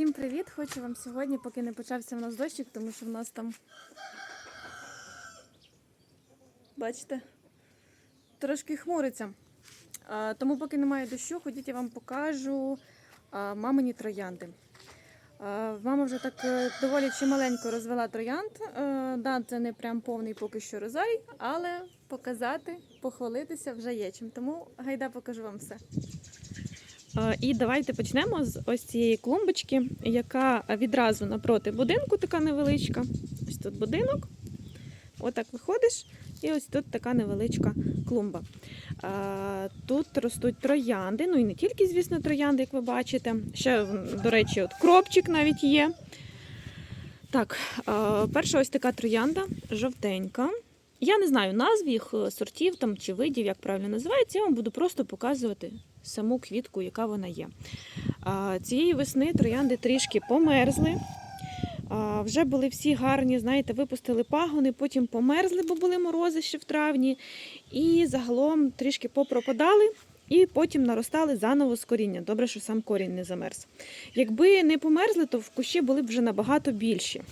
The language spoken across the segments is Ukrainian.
Всім привіт! Хочу вам сьогодні, поки не почався в нас дощик, тому що в нас там. Бачите? Трошки хмуриться. Тому, поки немає дощу, ходіть, я вам покажу мамині троянди. Мама вже так е, доволі чималенько розвела троянд. Е, да, це не прям повний поки що розарій, але показати, похвалитися вже є чим. Тому гайда покажу вам все. Е, І давайте почнемо з ось цієї клумбочки, яка відразу напроти будинку, така невеличка. Ось тут будинок. Отак виходиш, і ось тут така невеличка клумба. Е, Тут ростуть троянди, ну і не тільки, звісно, троянди, як ви бачите. Ще, до речі, от кропчик навіть є. Так, е, перша ось така троянда, жовтенька. Я не знаю назв їх сортів там, чи видів, як правильно називається. Я вам буду просто показувати саму квітку, яка вона є. Цієї весни троянди трішки померзли. Вже були всі гарні, знаєте, випустили пагони, потім померзли, бо були морози ще в травні. І загалом трішки попропадали. І потім наростали заново з коріння. Добре, що сам корінь не замерз. Якби не померзли, то в кущі були б вже набагато більші.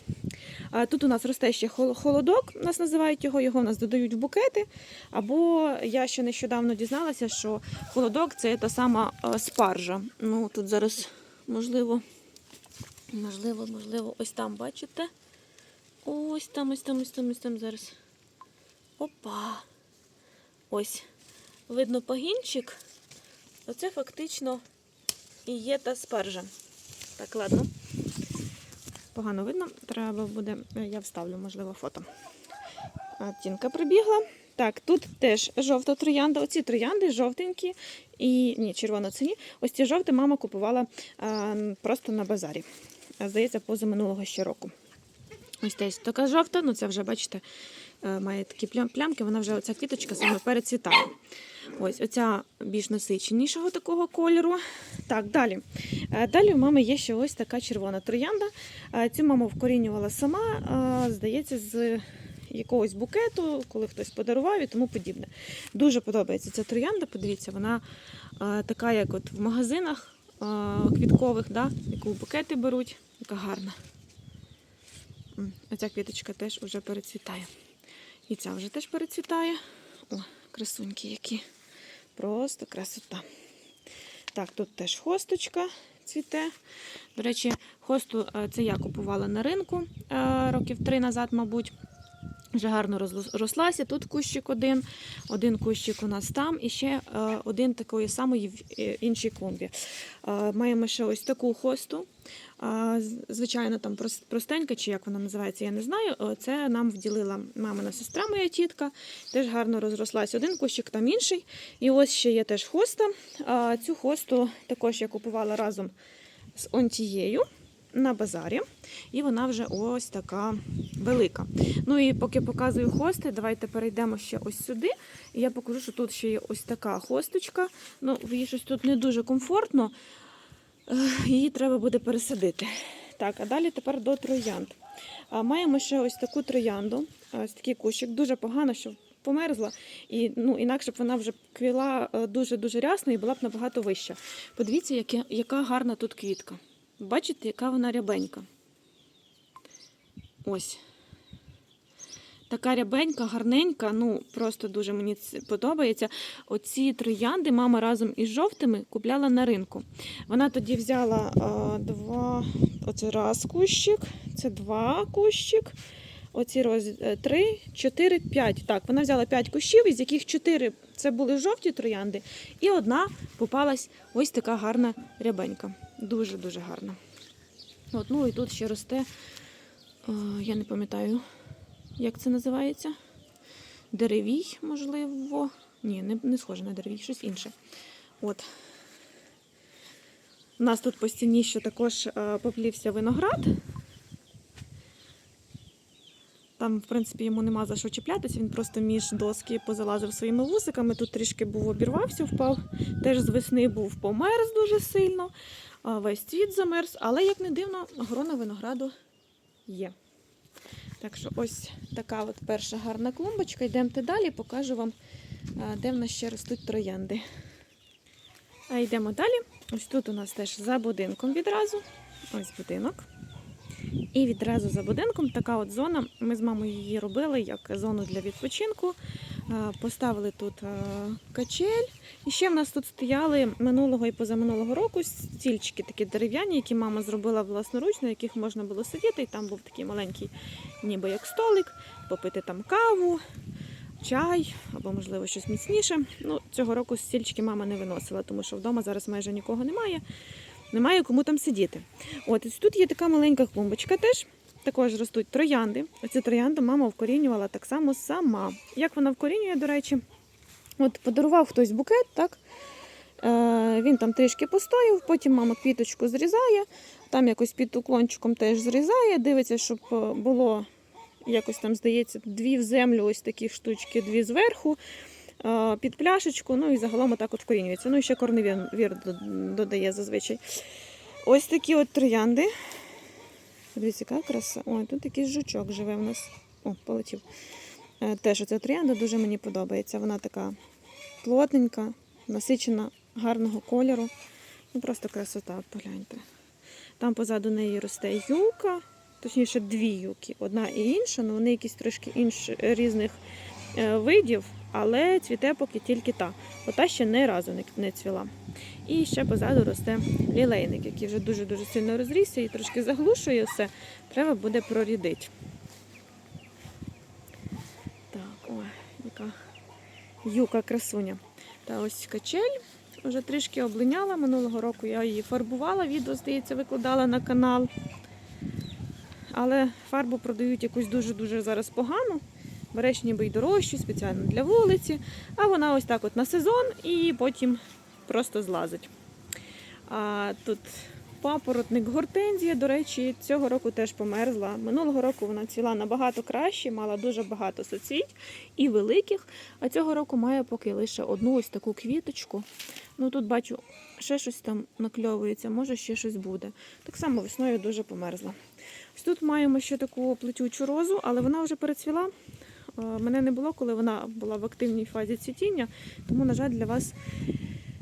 Тут у нас росте ще холодок, нас називають його, його в нас додають в букети. Або я ще нещодавно дізналася, що холодок це та сама е, спаржа. Ну тут зараз можливо, можливо, можливо, ось там бачите. Ось там, ось там, ось там, ось там зараз. Опа. Ось. Видно пагінчик. Оце фактично і є та спаржа. Так, ладно. Погано видно, треба буде, е, я вставлю, можливо, фото. Тінка прибігла. Так, тут теж жовта троянда. Оці троянди жовтенькі і ні, червоно ціні. Ось ці жовті мама купувала а, просто на базарі. Здається, позаминулого ще року. Ось теж така жовта, ну це вже, бачите, має такі плямки, вона вже оця квіточка саме перецвітає. Ось оця більш насиченішого такого кольору. Так, далі. Е, Далі у мами є ще ось така червона троянда. Е, Цю мама вкорінювала сама, е, здається, з якогось букету, коли хтось подарував і тому подібне. Дуже подобається ця троянда. Подивіться, вона е, така, як от в магазинах е, квіткових, да, яку букети беруть, яка гарна. Оця квіточка теж вже перецвітає. І ця вже теж перецвітає. О, красуньки які. Просто красота. Так, тут теж хосточка цвіте. До речі, хосту е, це я купувала на ринку е, років три назад, мабуть. Вже гарно розло- рослася. Тут кущик один, один кущик у нас там, і ще е, один такої самої в е, іншій клумбі. Е, Маємо ще ось таку хосту. Звичайно, там простенька, чи як вона називається, я не знаю. Це нам вділила мамина сестра, моя тітка. Теж гарно розрослась. Один кущик, там інший. І ось ще є теж хоста. Цю хосту також я купувала разом з онтією на базарі. І вона вже ось така велика. Ну і поки показую хости, давайте перейдемо ще ось сюди. І я покажу, що тут ще є ось така хосточка. Ну, їй щось тут не дуже комфортно. Її треба буде пересадити. Так, а далі тепер до троянд. Маємо ще ось таку троянду, ось такий кущик. Дуже погано, що померзла, і ну, інакше б вона вже квіла е, дуже-дуже рясно і була б набагато вища. Подивіться, яка гарна тут квітка. Бачите, яка вона рябенька. Ось. Така рябенька, гарненька, ну просто дуже мені подобається. Оці троянди мама разом із жовтими купляла на ринку. Вона тоді взяла а, два, оце раз кущик, це два кущик, оці роз, е, три, чотири, п'ять. Так, вона взяла п'ять кущів, із яких чотири це були жовті троянди, і одна попалась ось така гарна рябенька. Дуже-дуже гарна. От, ну і тут ще росте, о, я не пам'ятаю, як це називається. Деревій, можливо. Ні, не, не схоже на деревій, щось інше. От. У нас тут по стіні ще також е, поплівся виноград. Там, в принципі, йому нема за що чіплятися, він просто між доски позалазив своїми вусиками. Тут трішки був обірвався, впав. Теж з весни був померз дуже сильно, весь цвіт замерз, але, як не дивно, грона винограду є. Так що ось така от перша гарна клумбочка. Йдемте далі, покажу вам, де в нас ще ростуть троянди. А йдемо далі. Ось тут у нас теж за будинком відразу. ось будинок. І відразу за будинком така от зона. Ми з мамою її робили як зону для відпочинку. Е, Поставили тут е, качель. І ще в нас тут стояли минулого і позаминулого року стільчики такі дерев'яні, які мама зробила власноруч, на яких можна було сидіти. І там був такий маленький, ніби як столик, попити там каву, чай або, можливо, щось міцніше. Ну, цього року стільчики мама не виносила, тому що вдома зараз майже нікого немає. Немає кому там сидіти. От ось тут є така маленька клумбочка теж. Також ростуть троянди. Оці троянди мама вкорінювала так само сама. Як вона вкорінює, до речі, от подарував хтось букет, так? Е, він там трішки постояв, потім мама квіточку зрізає, там якось під уклончиком теж зрізає, дивиться, щоб е, було якось там, здається, дві в землю, ось такі штучки, дві зверху, під пляшечку, ну і загалом отак от вкорінюється. Ну і ще корневір вір додає зазвичай. Ось такі от троянди. Дивіться, яка краса. Ой, тут якийсь жучок живе в нас. О, полетів. Е, Теж оця троянда дуже мені подобається. Вона така плотненька, насичена, гарного кольору. Ну просто красота, погляньте. Там позаду неї росте юка, точніше дві юки, одна і інша, але вони якісь трошки інші різних е, видів, але цвіте поки тільки та. Ота ще не разу не, цвіла. І ще позаду росте лілейник, який вже дуже-дуже сильно розрісся і трошки заглушує все. Треба буде прорідити. Так, ой, яка юка красуня. Та ось качель вже трішки облиняла. Минулого року я її фарбувала, відео, здається, викладала на канал. Але фарбу продають якусь дуже-дуже зараз погану. Береш ніби й дорожчу, спеціально для вулиці. А вона ось так от на сезон і потім просто злазить. А тут папоротник гортензія, до речі, цього року теж померзла. Минулого року вона цвіла набагато краще, мала дуже багато соцвіть і великих. А цього року має поки лише одну ось таку квіточку. Ну тут бачу, ще щось там накльовується, може ще щось буде. Так само весною дуже померзла. Ось тут маємо ще таку плетючу розу, але вона вже перецвіла. Е, Мене не було, коли вона була в активній фазі цвітіння, тому, на жаль, для вас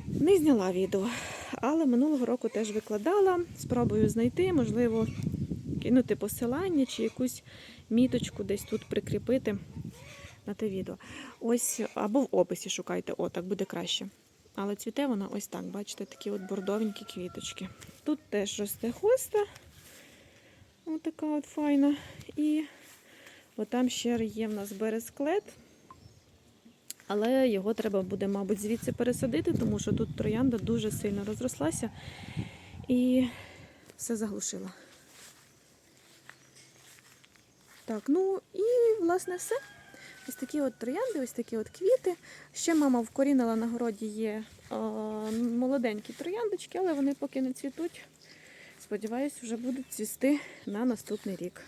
не зняла відео. Але минулого року теж викладала. Спробую знайти, можливо, кинути посилання чи якусь міточку десь тут прикріпити на те відео. Ось, або в описі шукайте, о, так буде краще. Але цвіте вона ось так, бачите, такі от бордовенькі квіточки. Тут теж росте хоста. Ось така от файна. І отам ще є в нас бересклет. Але його треба буде, мабуть, звідси пересадити, тому що тут троянда дуже сильно розрослася і все заглушила. Так, ну і власне все. Ось такі от троянди, ось такі от квіти. Ще мама вкорінила на городі є е, молоденькі трояндочки, але вони поки не цвітуть. Сподіваюсь, вже будуть цвісти на наступний рік.